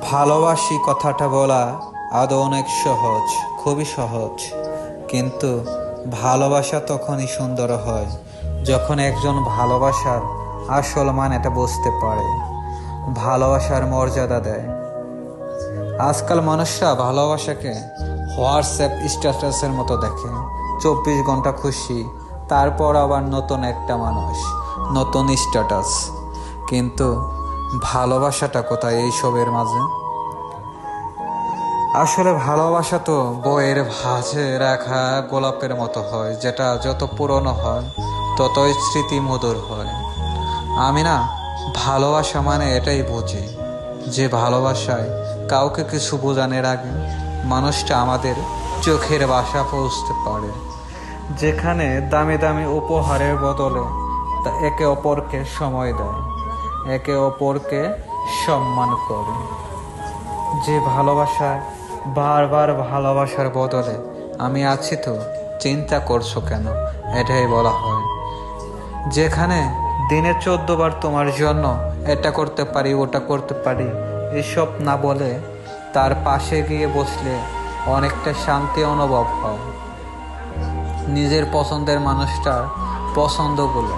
ভালোবাসি কথাটা বলা আদৌ অনেক সহজ, খুবই সহজ। কিন্তু ভালোবাসা তখনই সুন্দর হয় যখন একজন ভালোবাসার আসল মান এটা বুঝতে পারে, ভালোবাসার মর্যাদা দেয়। আজকাল মানুষরা ভালোবাসাকে হোয়াটসঅ্যাপ স্ট্যাটাসের মতো দেখে, চব্বিশ ঘণ্টা খুশি, তারপর আবার নতুন একটা মানুষ, নতুন স্ট্যাটাস। কিন্তু ভালোবাসাটা কোথায় এইসবের মাঝে? আসলে ভালোবাসা তো বইয়ের ভাঁজে রাখা গোলাপের মতো হয়, যেটা যত পুরনো হয়, ততই স্মৃতি মধুর হয়। আমি না, ভালোবাসা মানে এটাই বুঝি, যে ভালোবাসায় কাউকে কিছু বোঝানোর আগে মানুষটা আমাদের চোখের বাসা পৌঁছতে পারে। যেখানে দামি দামি উপহারের বদলে একে অপরকে সময় দেয়। একে অপরকে সম্মান করে। যে ভালোবাসায় বারবার ভালোবাসার বদলে আমি আছি তো, চিন্তা করছ কেন? এটাই বলা হয়। যেখানে দিনে চোদ্দ বার তোমার জন্য এটা করতে পারি, ওটা করতে পারি, এসব না বলে তার পাশে গিয়ে বসলে অনেকটা শান্তি অনুভব হয়। নিজের পছন্দের মানুষটার পছন্দগুলো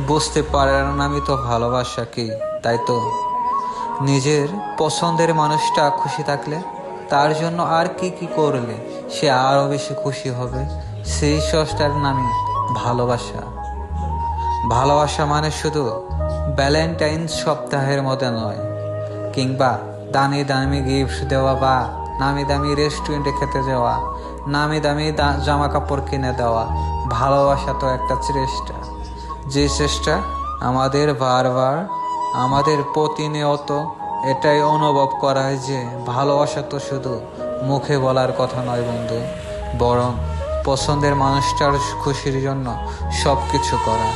বুঝতে পারেন আমি তো ভালোবাসা কি? তাই তো। নিজের পছন্দের মানুষটা খুশি থাকলে তার জন্য আর কি কি করলে সে আরও বেশি খুশি হবে? সেই সষ্টার নামই ভালোবাসা। ভালোবাসা মানে শুধু ভ্যালেন্টাইন সপ্তাহের মতো নয়, কিংবা দামি দামি গিফট দেওয়া বা নামি দামি রেস্টুরেন্টে খেতে যাওয়া, নামি দামি জামা কাপড় কিনে দেওয়া। ভালোবাসা তো একটা চেষ্টা। যে চেষ্টা আমাদের বারবার, আমাদের প্রতিনিয়ত এটাই অনুভব করায় যে ভালোবাসা তো শুধু মুখে বলার কথা নয় বন্ধু, বরং পছন্দের মানুষটার খুশির জন্য সব কিছু করা,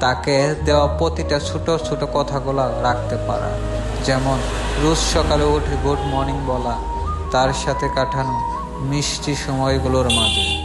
তাকে দেওয়া প্রতিটা ছোট ছোট কথাগুলো রাখতে পারা। যেমন, রোজ সকালে উঠে গুড মর্নিং বলা, তার সাথে কাটানো মিষ্টি সময়গুলোর মাঝে।